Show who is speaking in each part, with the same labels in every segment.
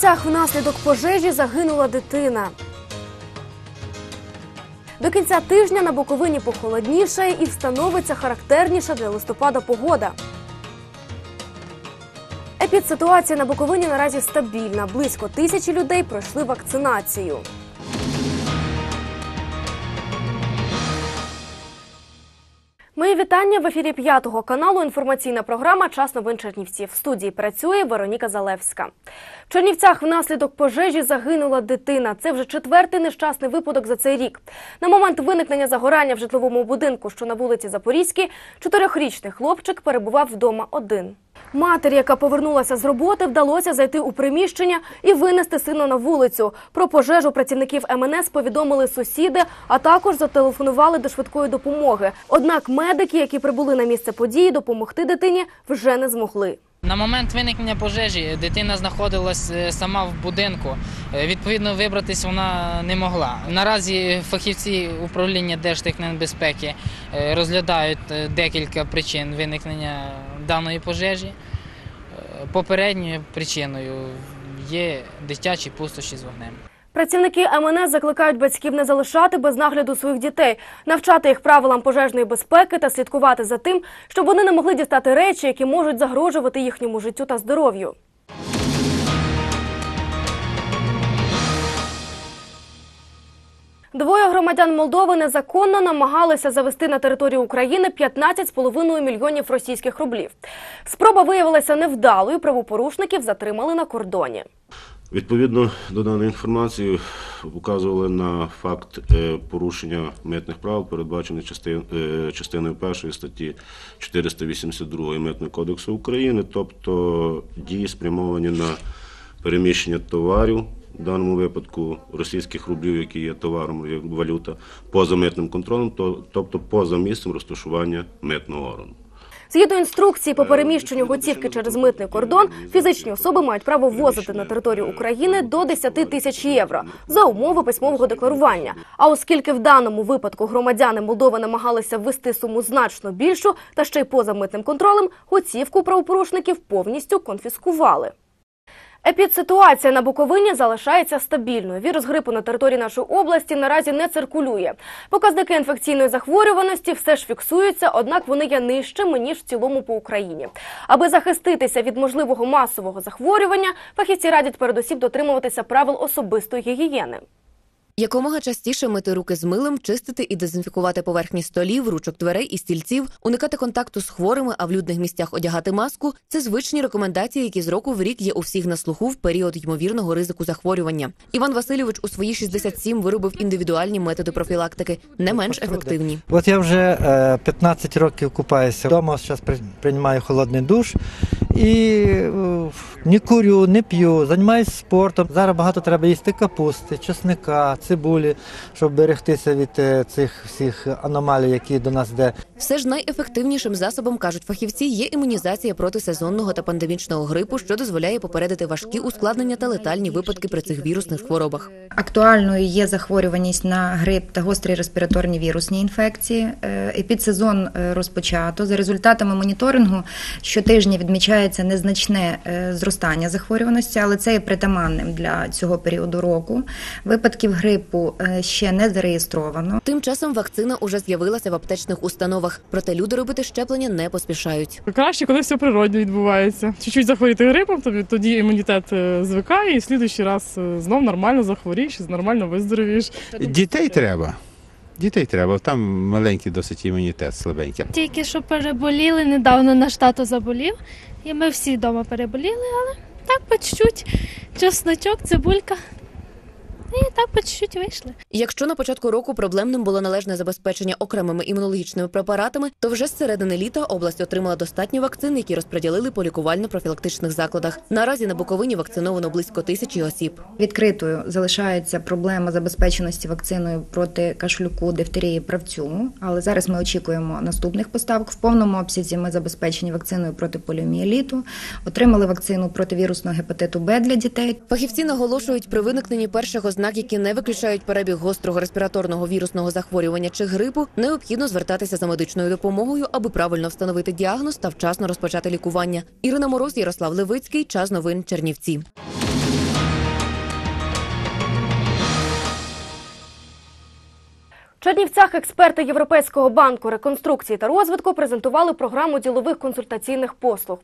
Speaker 1: Чернівцях внаслідок пожежі загинула дитина. До кінця тижня на Буковині похолоднішає і встановиться характерніша для листопада погода. Епідситуація на Буковині наразі стабільна. Близько тисячі людей пройшли вакцинацію. Мої вітання в ефірі п'ятого каналу. Інформаційна програма Час новин Чернівців. В студії працює Вероніка Залевська. В Чернівцях внаслідок пожежі загинула дитина. Це вже четвертий нещасний випадок за цей рік. На момент виникнення загорання в житловому будинку, що на вулиці Запорізькій, чотирьохрічний хлопчик перебував вдома один. Матері, яка повернулася з роботи, вдалося зайти у приміщення і винести сина на вулицю. Про пожежу працівників МНС повідомили сусіди, а також зателефонували до швидкої допомоги. Однак медики, які прибули на місце події, допомогти дитині вже не змогли.
Speaker 2: На момент виникнення пожежі дитина знаходилась е, сама в будинку. Е, Відповідно, вибратись вона не могла. Наразі фахівці управління Держтехнебезпеки е, розглядають декілька причин виникнення даної пожежі. Попередньою причиною є дитячі пустощі з вогнем.
Speaker 1: Працівники МНС закликають батьків не залишати без нагляду своїх дітей, навчати їх правилам пожежної безпеки та слідкувати за тим, щоб вони не могли дістати речі, які можуть загрожувати їхньому життю та здоров'ю. Двоє громадян Молдови незаконно намагалися завести на територію України 15,5 мільйонів російських рублів. Спроба виявилася невдалою. Правопорушників затримали на кордоні.
Speaker 3: Відповідно до даної інформації указували на факт е, порушення митних прав, передбачених е, частиною першої статті 482 Митного кодексу України, тобто дії спрямовані на переміщення товарів, в даному випадку російських рублів, які є товаром як валюта, поза митним контролем, тобто поза місцем розташування митного органу.
Speaker 1: Згідно інструкції по переміщенню готівки через митний кордон, фізичні особи мають право ввозити на територію України до 10 тисяч євро за умови письмового декларування. А оскільки в даному випадку громадяни Молдови намагалися ввести суму значно більшу та ще й поза митним контролем, готівку правопорушників повністю конфіскували. Епідситуація на Буковині залишається стабільною. Вірус грипу на території нашої області наразі не циркулює. Показники інфекційної захворюваності все ж фіксуються, однак вони є нижчими ніж в цілому по Україні. Аби захиститися від можливого масового захворювання, фахівці радять передусім дотримуватися правил особистої гігієни.
Speaker 4: Якомога частіше мити руки з милом, чистити і дезінфікувати поверхні столів, ручок дверей і стільців, уникати контакту з хворими, а в людних місцях одягати маску це звичні рекомендації, які з року в рік є у всіх на слуху в період ймовірного ризику захворювання. Іван Васильович у свої 67 виробив індивідуальні методи профілактики, не менш ефективні.
Speaker 5: От я вже е, 15 років купаюся вдома, зараз приймаю холодний душ і е, не курю, не п'ю, займаюся спортом. Зараз багато треба їсти капусти, чесника, цибулі, щоб берегтися від е, цих всіх аномалій, які до нас де.
Speaker 4: Все ж найефективнішим засобом кажуть фахівці є імунізація проти сезонного та пандемічного грипу, що дозволяє попередити важкі ускладнення та летальні випадки при цих вірусних хворобах.
Speaker 6: Актуальною є захворюваність на грип та гострі респіраторні вірусні інфекції. Е, Епідсезон розпочато. За результатами моніторингу щотижня відмічається незначне е, зростання захворюваності, але це є притаманним для цього періоду року. Випадків грипу е, ще не зареєстровано.
Speaker 4: Тим часом вакцина уже з'явилася в аптечних установах, проте люди робити щеплення не поспішають.
Speaker 7: Краще, коли все природно відбувається. Чуть-чуть захворіти грипом, тобі тоді імунітет е, звикає, і слідуючий раз знов нормально захворієш, нормально виздоровієш.
Speaker 8: Дітей треба. Дітей треба. Там маленький досить імунітет слабенький.
Speaker 9: Тільки що переболіли, недавно наш тато заболів, і ми всі вдома переболіли, але так по чуть-чуть, чесночок, цибулька. І так по чуть-чуть вийшли.
Speaker 4: Якщо на початку року проблемним було належне забезпечення окремими імунологічними препаратами, то вже з середини літа область отримала достатньо вакцин, які розподілили по лікувально-профілактичних закладах. Наразі на Буковині вакциновано близько тисячі осіб.
Speaker 6: Відкритою залишається проблема забезпеченості вакциною проти кашлюку, дифтерії, правцю. Але зараз ми очікуємо наступних поставок. В повному обсязі ми забезпечені вакциною проти поліомієліту, отримали вакцину проти вірусного гепатиту Б для дітей.
Speaker 4: Фахівці наголошують, при виникненні перших ознак, які не виключають перебіг гострого респіраторного вірусного захворювання чи грипу, необхідно звертатися за медичною допомогою, аби правильно встановити діагноз та вчасно розпочати лікування. Ірина Мороз, Ярослав Левицький, час новин Чернівці.
Speaker 1: Чернівцях експерти Європейського банку реконструкції та розвитку презентували програму ділових консультаційних послуг.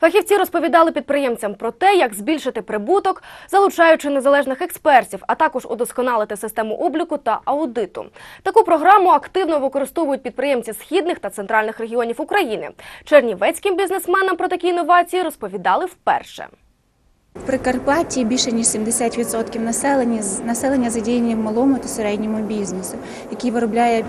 Speaker 1: Фахівці розповідали підприємцям про те, як збільшити прибуток, залучаючи незалежних експертів, а також удосконалити систему обліку та аудиту. Таку програму активно використовують підприємці східних та центральних регіонів України. Чернівецьким бізнесменам про такі інновації розповідали вперше.
Speaker 10: В Прикарпатті більше ніж 70% населення населення задіяні в малому та середньому бізнесу, який виробляє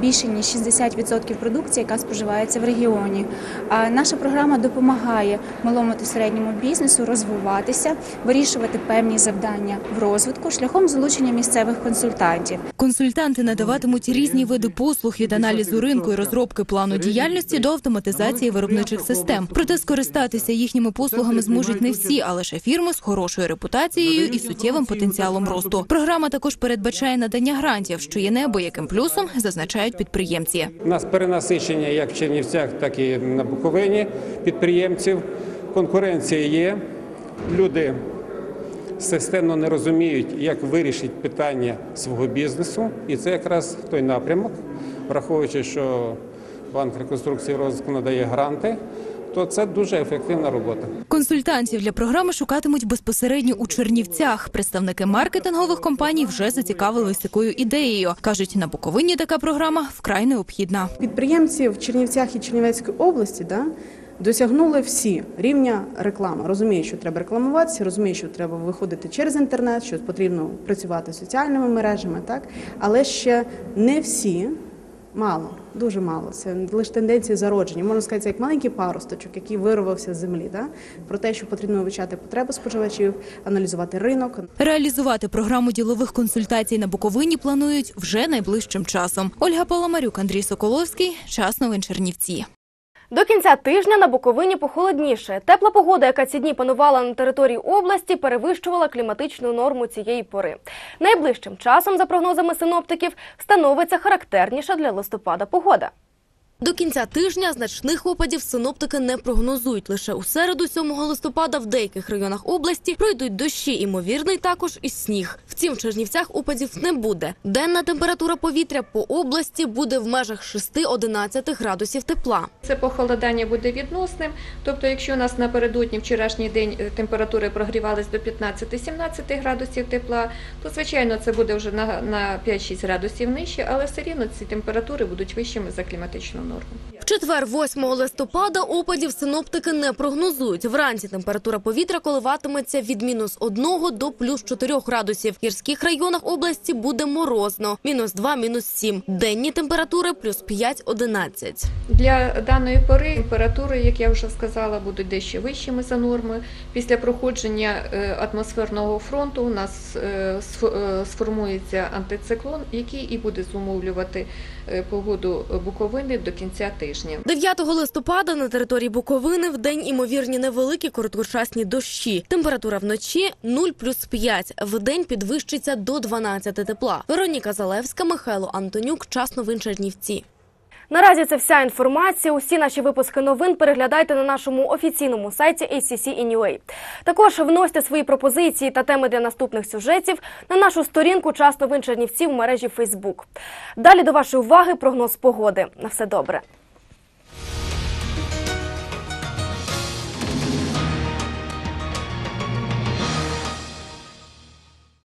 Speaker 10: більше ніж 60% продукції, яка споживається в регіоні. А наша програма допомагає малому та середньому бізнесу розвиватися, вирішувати певні завдання в розвитку шляхом залучення місцевих консультантів.
Speaker 11: Консультанти надаватимуть різні види послуг від аналізу ринку і розробки плану діяльності до автоматизації виробничих систем. Проте скористатися їхніми послугами зможуть не всі, а лише фірми з хорошою репутацією і суттєвим потенціалом росту. Програма також передбачає надання грантів, що є неабияким плюсом, зазначають підприємці.
Speaker 12: У нас перенасичення як в Чернівцях, так і на Буковині підприємців. Конкуренція є. Люди системно не розуміють, як вирішити питання свого бізнесу. І це якраз той напрямок, враховуючи, що банк реконструкції розвитку надає гранти, то це дуже ефективна робота.
Speaker 11: Консультантів для програми шукатимуть безпосередньо у Чернівцях. Представники маркетингових компаній вже зацікавились такою ідеєю. кажуть, на Буковині така програма вкрай необхідна.
Speaker 13: Підприємці в Чернівцях і Чернівецькій області да, досягнули всі рівня реклами. Розуміють, що треба рекламуватися, розуміють, що треба виходити через інтернет, що потрібно працювати з соціальними мережами, так але ще не всі. Мало, дуже мало. Це лише тенденції зародження. Можна сказати, це як маленький паросточок, який вирвався з землі. Да? Про те, що потрібно вивчати потреби споживачів, аналізувати ринок,
Speaker 11: Реалізувати програму ділових консультацій на Буковині планують вже найближчим часом. Ольга Паламарюк, Андрій Соколовський. Час новин Чернівці.
Speaker 1: До кінця тижня на Буковині похолодніше. Тепла погода, яка ці дні панувала на території області, перевищувала кліматичну норму цієї пори. Найближчим часом, за прогнозами синоптиків, становиться характерніша для листопада погода. До кінця тижня значних опадів синоптики не прогнозують. Лише у середу, 7 листопада, в деяких районах області пройдуть дощі, імовірний також і сніг. Втім, в Чернівцях опадів не буде. Денна температура повітря по області буде в межах 6-11 градусів тепла.
Speaker 14: Це похолодання буде відносним. Тобто, якщо у нас напередодні вчорашній день е, температури прогрівались до 15-17 градусів тепла, то звичайно це буде вже на, на 5-6 градусів нижче, але все рівно ці температури будуть вищими за кліматичну норму.
Speaker 1: Четвер, 8 листопада, опадів синоптики не прогнозують. Вранці температура повітря коливатиметься від мінус 1 до плюс 4 градусів. В гірських районах області буде морозно. Мінус 2, мінус 7. Денні температури плюс 5-11.
Speaker 14: Для даної пори температури, як я вже сказала, будуть дещо вищими за норми. Після проходження е, атмосферного фронту у нас е, е, сформується антициклон, який і буде зумовлювати погоду Буковини до кінця тижня.
Speaker 1: 9 листопада на території Буковини в день імовірні невеликі короткочасні дощі. Температура вночі 0 плюс 5. В день підвищиться до 12 тепла. Вероніка Залевська, Михайло Антонюк. Час новин Чернівці. Наразі це вся інформація. Усі наші випуски новин переглядайте на нашому офіційному сайті ACC Inua. Також вносьте свої пропозиції та теми для наступних сюжетів на нашу сторінку Час новин Чернівців в мережі Facebook. Далі до вашої уваги прогноз погоди. На все добре.